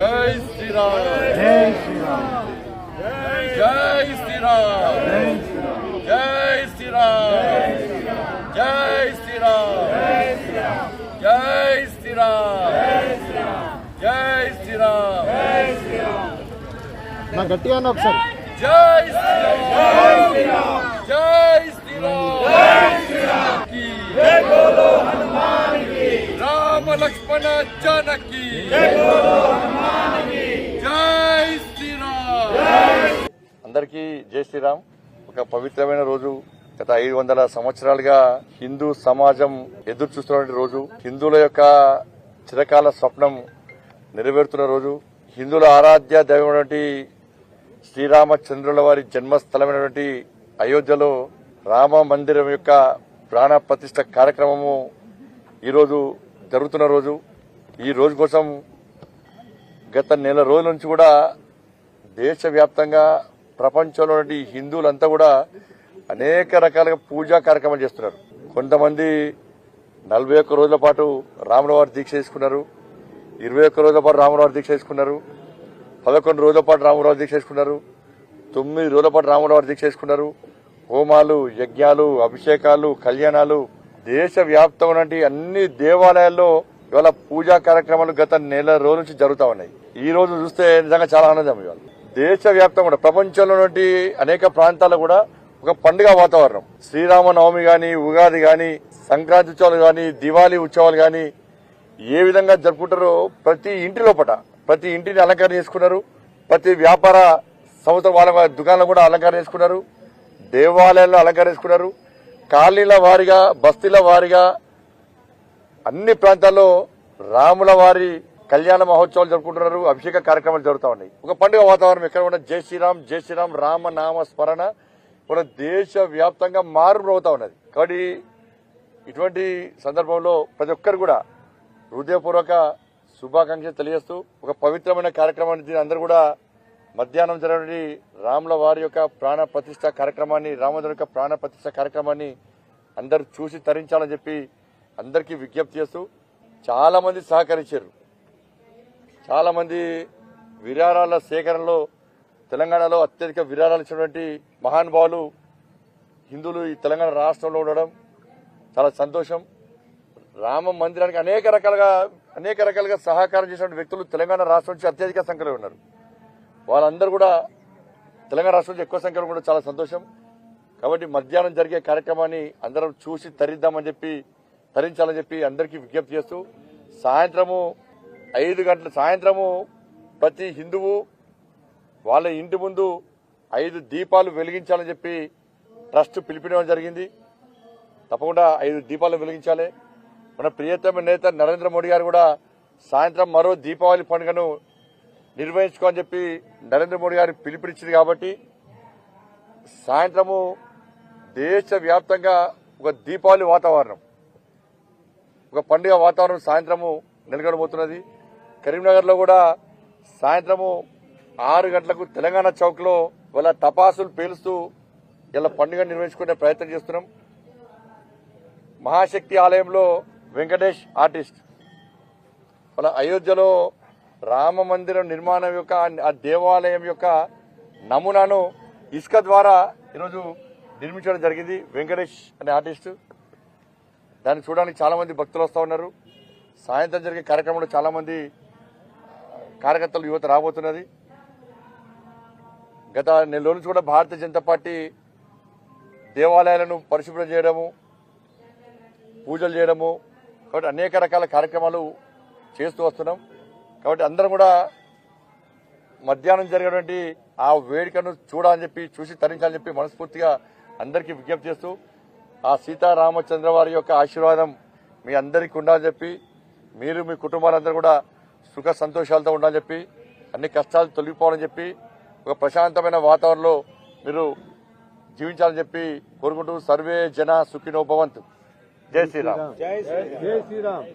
జై శ్రీరామ్ జై శ్రీరామ్ జై శ్రీరామ్ జై శ్రీరామ్ జై శ్రీరామ్ జై శ్రీరామ్ జై శ్రీరామ్ నా గట్టిగా ఒకసారి జై శ్రీరామ్ జై శ్రీరామ్ की రామ లక్ష్మణ జానకి జై శ్రీరామ్ అందరికీ జై శ్రీరామ్. ఒక పవిత్రమైన రోజు. గత ఐదు వందల సంవత్సరాలుగా హిందూ సమాజం ఎదురు చూస్తున్న రోజు. హిందువుల యొక్క చిరకాల స్వప్నం నెరవేరుతున్న రోజు. హిందువుల ఆరాధ్య దైవమైనటువంటి శ్రీరామచంద్రుల వారి జన్మస్థలమైనటువంటి అయోధ్యలో రామ మందిరం యొక్క ప్రాణ ప్రతిష్ట కార్యక్రమము ఈరోజు జరుగుతున్న రోజు ఈ రోజు కోసం గత నెల రోజుల నుంచి కూడా దేశవ్యాప్తంగా ప్రపంచంలోని హిందువులంతా కూడా అనేక రకాలుగా పూజా కార్యక్రమాలు చేస్తున్నారు. కొంతమంది నలభై ఒక్క రోజుల పాటు రామనవారి దీక్ష చేసుకున్నారు. ఇరవై ఒక్క రోజుల పాటు రామనవారి దీక్ష చేసుకున్నారు. పదకొండు రోజుల పాటు రామనవారి దీక్ష చేసుకున్నారు. తొమ్మిది రోజుల పాటు రామనవారి దీక్ష చేసుకున్నారు. హోమాలు యజ్ఞాలు అభిషేకాలు కళ్యాణాలు దేశవ్యాప్తమైనటువంటి అన్ని దేవాలయాల్లో ఇవాళ పూజా కార్యక్రమాలు గత నెల రోజుల నుంచి జరుగుతూ ఉన్నాయి. ఈ రోజు చూస్తే నిజంగా చాలా ఆనందం ఇవాళ. దేశవ్యాప్తంగా కూడా ప్రపంచంలో అనేక ప్రాంతాల్లో కూడా ఒక పండుగ వాతావరణం. శ్రీరామనవమి గాని ఉగాది గాని సంక్రాంతి ఉత్సవాలు గాని దివాళీ ఉత్సవాలు గాని ఏ విధంగా జరుపుకుంటారో ప్రతి ఇంటి లోపట ప్రతి ఇంటిని అలంకరణ చేసుకున్నారు. ప్రతి వ్యాపార సంస్థ వాళ్ళ దుకాణాలు కూడా అలంకరణ చేసుకున్నారు. దేవాలయాల్లో అలంకరణ చేసుకున్నారు. కాలనీల వారిగా బస్తీల వారిగా అన్ని ప్రాంతాల్లో రాముల వారి కళ్యాణ మహోత్సవాలు జరుపుకుంటున్నారు అభిషేక కార్యక్రమాలు జరుగుతూ ఉన్నాయి. ఒక పండుగ వాతావరణం ఎక్కడ ఉన్న జై శ్రీరామ్ జై శ్రీరామ్ రామ నామ స్మరణ మన దేశ వ్యాప్తంగా మారుమవుతా ఉన్నది. కాబట్టి ఇటువంటి సందర్భంలో ప్రతి ఒక్కరు కూడా హృదయపూర్వక శుభాకాంక్షలు తెలియజేస్తూ ఒక పవిత్రమైన కార్యక్రమాన్ని అందరూ కూడా మధ్యాహ్నం జరిగిన రాముల వారి యొక్క ప్రాణ ప్రతిష్ట కార్యక్రమాన్ని రామచంద్ర యొక్క ప్రాణ ప్రతిష్ట కార్యక్రమాన్ని అందరూ చూసి తరించాలని చెప్పి అందరికీ విజ్ఞప్తి చేస్తూ చాలా మంది సహకరించారు. చాలా మంది విరాళాల సేకరణలో తెలంగాణలో అత్యధిక విరాళాలు ఇచ్చినటువంటి మహానుభావులు హిందువులు ఈ తెలంగాణ రాష్ట్రంలో ఉండడం చాలా సంతోషం. రామ మందిరానికి అనేక రకాలుగా అనేక రకాలుగా సహకారం చేసిన వ్యక్తులు తెలంగాణ రాష్ట్రం నుంచి అత్యధిక సంఖ్యలో ఉన్నారు. వాళ్ళందరూ కూడా తెలంగాణ రాష్ట్రంలో ఎక్కువ సంఖ్యలో కూడా చాలా సంతోషం. కాబట్టి మధ్యాహ్నం జరిగే కార్యక్రమాన్ని అందరం చూసి తరిద్దామని చెప్పి తరించాలని చెప్పి అందరికీ విజ్ఞప్తి చేస్తూ సాయంత్రము ఐదు గంటల సాయంత్రము ప్రతి హిందువు వాళ్ళ ఇంటి ముందు ఐదు దీపాలు వెలిగించాలని చెప్పి ట్రస్ట్ పిలిపించడం జరిగింది. తప్పకుండా ఐదు దీపాలు వెలిగించాలి. మన ప్రియతమ నేత నరేంద్ర మోడీ గారు కూడా సాయంత్రం మరో దీపావళి పండుగను నిర్వహించుకోని చెప్పి నరేంద్ర మోడీ గారు పిలుపునిచ్చింది కాబట్టి సాయంత్రము దేశవ్యాప్తంగా ఒక దీపావళి వాతావరణం. ఒక పండుగ వాతావరణం సాయంత్రము నెలకొనబోతున్నది కరీంనగర్లో కూడా సాయంత్రము ఆరు గంటలకు తెలంగాణ చౌక్లో వాళ్ళ తపాసులు పేలుస్తూ ఇలా పండుగ నిర్వహించుకునే ప్రయత్నం చేస్తున్నాం. మహాశక్తి ఆలయంలో వెంకటేష్ ఆర్టిస్ట్. మన అయోధ్యలో రామ మందిరం నిర్మాణం యొక్క ఆ దేవాలయం యొక్క నమూనాను ఇసుక ద్వారా ఈరోజు నిర్మించడం జరిగింది. వెంకటేష్ అనే ఆర్టిస్టు. దాన్ని చూడడానికి చాలామంది భక్తులు వస్తూ ఉన్నారు. సాయంత్రం జరిగే కార్యక్రమంలో చాలామంది కార్యకర్తలు యువత రాబోతున్నది. గత నెల రోజుల నుంచి కూడా భారతీయ జనతా పార్టీ దేవాలయాలను పరిశుభ్రం చేయడము పూజలు చేయడము కాబట్టి అనేక రకాల కార్యక్రమాలు చేస్తూ వస్తున్నాం. కాబట్టి అందరం కూడా మధ్యాహ్నం జరిగినటువంటి ఆ వేడుకను చూడాలని చెప్పి చూసి తరించాలని చెప్పి మనస్ఫూర్తిగా అందరికీ విజ్ఞప్తి చేస్తూ ఆ సీతారామచంద్ర వారి యొక్క ఆశీర్వాదం మీ అందరికీ ఉండాలని చెప్పి మీరు మీ కుటుంబాలందరూ కూడా సుఖ సంతోషాలతో ఉండాలని చెప్పి అన్ని కష్టాలు తొలగిపోవాలని చెప్పి ఒక ప్రశాంతమైన వాతావరణంలో మీరు జీవించాలని చెప్పి కోరుకుంటూ సర్వే జన సుఖినో భవంతు. జై శ్రీరామ్. జై శ్రీరామ్.